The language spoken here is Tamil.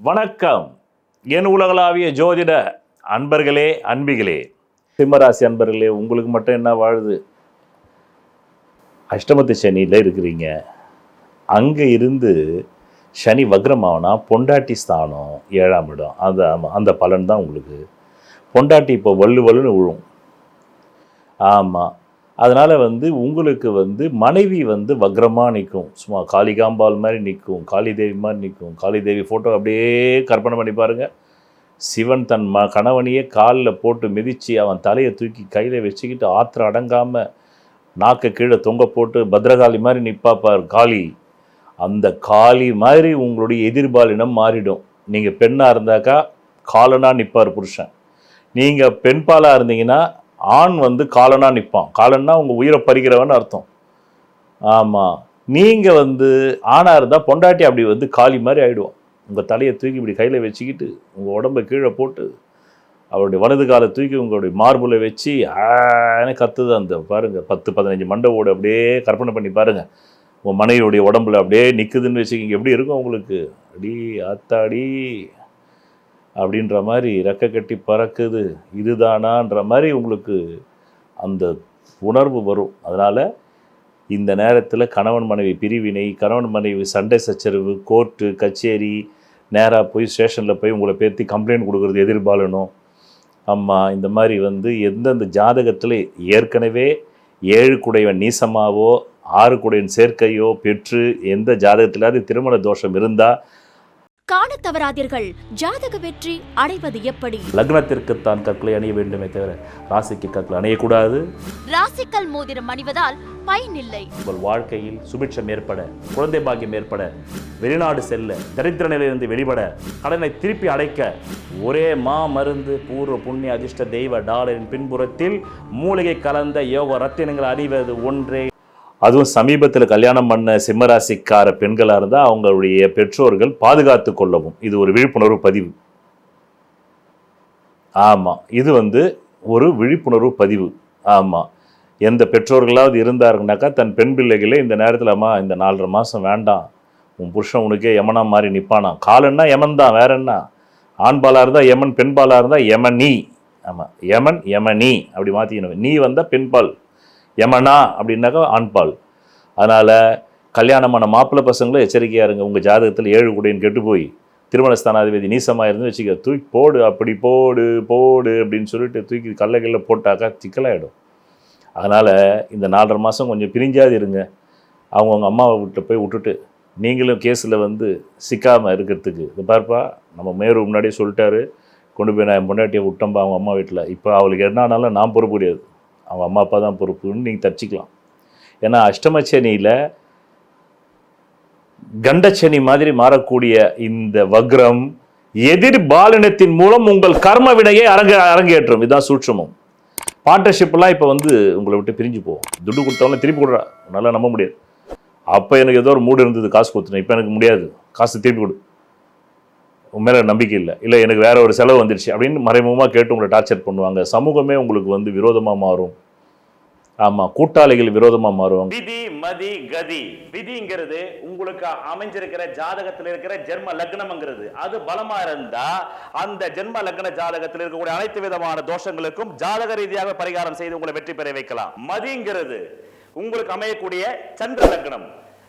வணக்கம். என் உலகளாவிய ஜோதிட அன்பர்களே அன்பிகளே. சிம்மராசி அன்பர்களே உங்களுக்கு மட்டும் என்ன வாழுது? அஷ்டமத்து சனியில் இருக்கிறீங்க. அங்கே இருந்து சனி வக்ரமாவனா பொண்டாட்டி ஸ்தானம் ஏழாம் இடம். அந்த அந்த பலன் தான் உங்களுக்கு. பொண்டாட்டி இப்போ வல்லு வல்லுன்னு விழும் ஆமாம் அதனால் வந்து உங்களுக்கு வந்து மனைவி வந்து வக்ரமாக நிற்கும் சும்மா காளிகாம்பால் மாதிரி நிற்கும் காளிதேவி மாதிரி நிற்கும் காளிதேவி ஃபோட்டோ அப்படியே கற்பனை பண்ணி பாருங்கள் சிவன் தன் ம கணவனையே காலில் போட்டு மிதித்து அவன் தலையை தூக்கி கையில் வச்சுக்கிட்டு ஆத்திரம் அடங்காமல் நாக்கை கீழே தொங்க போட்டு பத்ரகாளி மாதிரி நிற்பாப்பார் காளி. அந்த காளி மாதிரி உங்களுடைய எதிர்பாலினம் மாறிடும். நீங்கள் பெண்ணாக இருந்தாக்கா காலனாக நிற்பார் புருஷன். நீங்கள் பெண்பாலாக இருந்தீங்கன்னா ஆண் வந்து காலனாக நிற்பான் காலன்னா உங்கள் உயிரை பறிக்கிறவன்னு அர்த்தம். ஆமாம் நீங்கள் வந்து ஆணாக இருந்தால் பொண்டாட்டி அப்படி வந்து காளி மாதிரி ஆகிடுவோம் உங்கள் தலையை தூக்கி இப்படி கையில் வச்சுக்கிட்டு உங்கள் உடம்பை கீழே போட்டு அவருடைய வலது காலை தூக்கி உங்களுடைய மார்புல வச்சு ஆன கத்துது அந்த பாருங்கள் பத்து பதினஞ்சு மண்டை ஓடு அப்படியே கற்பனை பண்ணி பாருங்கள் உங்கள் மனைவியுடைய உடம்புல அப்படியே நிற்குதுன்னு வச்சுக்கிங்க. எப்படி இருக்கும் உங்களுக்கு? அடி ஆத்தாடி. அப்படின்ற மாதிரி ரெக்கை கட்டி பறக்குது இதுதானான்ற மாதிரி உங்களுக்கு அந்த உணர்வு வரும். அதனால் இந்த நேரத்தில் கணவன் மனைவி பிரிவினை கணவன் மனைவி சண்டை சச்சரவு கோர்ட்டு கச்சேரி நேராக போய் ஸ்டேஷனில் போய் உங்களை பேர்த்தி கம்ப்ளைண்ட் கொடுக்குறது எதிர்பாலனும் அம்மா இந்த மாதிரி வந்து எந்தெந்த ஜாதகத்தில் ஏற்கனவே ஏழு குடையவன் நீசமாவோ ஆறு குடையின் சேர்க்கையோ பெற்று எந்த ஜாதகத்திலாவது திருமண தோஷம் இருந்தால் காண தவறாதீர்கள். ஜாதக வெற்றி அடைவது எப்படி? லக்னத்திற்குத்தான் கற்களை அணிய வேண்டுமே தவிர ராசிக்கு கற்களை அணியக்கூடாது. ராசிக்கல் மோதிரம் அணிவதால் பயனில்லை உங்கள் வாழ்க்கையில் சுபிட்சம் ஏற்பட குழந்தை பாக்கியம் ஏற்பட வெளிநாடு செல்ல தரித்திர நிலையிலிருந்து வெளிப்பட கடனை திருப்பி அடைக்க ஒரே மா மருந்து பூர்வ புண்ணிய அதிர்ஷ்ட தெய்வ டாலரின் பின்புறத்தில் மூலிகை கலந்த யோக ரத்தினங்கள் அணிவது ஒன்றே அதுவும் சமீபத்தில் கல்யாணம் பண்ண சிம்மராசிக்கார பெண்களாக இருந்தால் அவங்களுடைய பெற்றோர்கள் பாதுகாத்து கொள்ளவும். இது ஒரு விழிப்புணர்வு பதிவு. ஆமாம் இது வந்து ஒரு விழிப்புணர்வு பதிவு. ஆமாம் எந்த பெற்றோர்களாவது இருந்தாருனாக்கா தன் பெண் பிள்ளைகளே இந்த நேரத்தில் அம்மா இந்த நாலரை மாதம் வேண்டாம். உன் புருஷன் உனக்கே யமனா மாதிரி நிற்பானா காலன்னா யமன் தான் வேற என்ன? ஆண்பாலாக இருந்தால் யமன் பெண்பாலாக இருந்தால் யமனி. ஆமாம் யமன் யமனி. அப்படி மாற்றிக்கணும் நீ வந்தால் பெண்பால் யமனா அப்படின்னாக்கா ஆண்பால். அதனால் கல்யாணமான மாப்பிள்ளை பசங்களும் எச்சரிக்கையாக இருங்க. உங்கள் ஜாதகத்தில் ஏழு குடையின் கெட்டு போய் திருமண ஸ்தானாதிபதி நீசமாக இருந்து வச்சுக்க தூக்கி போடு அப்படி போடு போடு அப்படின்னு சொல்லிட்டு தூக்கி கல்ல கல்ல போட்டாக்கா சிக்கலாகிடும் அதனால் இந்த நாலரை மாதம் கொஞ்சம் பிரிஞ்சாது இருங்க. அவங்கவுங்க அம்மாவை விட்டு போய் விட்டுட்டு நீங்களும் கேஸில் வந்து சிக்காமல் இருக்கிறதுக்கு இது பார்ப்பா நம்ம மேரு முன்னாடியே சொல்லிட்டாரு. கொண்டு போய் நான் என் பொண்டாட்டியை விட்டோம்பா அவங்க அம்மா வீட்டில். இப்போ அவளுக்கு என்ன ஆனாலும் நான் பொறுப்பு கிடையாது. அவங்க அம்மா அப்பா தான் பொறுப்புன்னு நீங்கள் தச்சுக்கலாம் ஏன்னா அஷ்டமச்சனியில் கண்டச்சனி மாதிரி மாறக்கூடிய இந்த வக்ரம் எதிர் பாலினத்தின் மூலம் உங்கள் கர்ம வினையை அரங்க அரங்கேற்றும். இதுதான் சூட்சமம். பார்ட்னர்ஷிப்லாம் இப்போ வந்து உங்களை விட்டு பிரிஞ்சு போகும். துட்டு கொடுத்தவங்க திருப்பி கொடுறா. நல்லா நம்ப முடியாது. அப்போ எனக்கு ஏதோ ஒரு மூடு இருந்தது காசு கொடுத்துனேன் இப்போ எனக்கு முடியாது. காசு திருப்பி கொடு. உன் மேலே நம்பிக்கை இல்லை. இல்லை எனக்கு வேற ஒரு செலவு வந்துடுச்சு அப்படின்னு மறைமுகமாக கேட்டு உங்களை டார்ச்சர் பண்ணுவாங்க. சமூகமே உங்களுக்கு வந்து விரோதமாக மாறும். ஆமாம் கூட்டாளிகள் விரோதமாக மாறுவாங்க. விதி மதி கதி. விதிங்கிறது உங்களுக்கு அமைஞ்சிருக்கிற ஜாதகத்தில் இருக்கிற ஜென்ம லக்னம்ங்கிறது. அது பலமாக இருந்தால் அந்த ஜென்ம லக்ன ஜாதகத்தில் இருக்கக்கூடிய அனைத்து விதமான தோஷங்களுக்கும் ஜாதக ரீதியாக பரிகாரம் செய்து உங்களை வெற்றி பெற வைக்கலாம். மதிங்கிறது உங்களுக்கு அமையக்கூடிய சந்திர லக்னம்.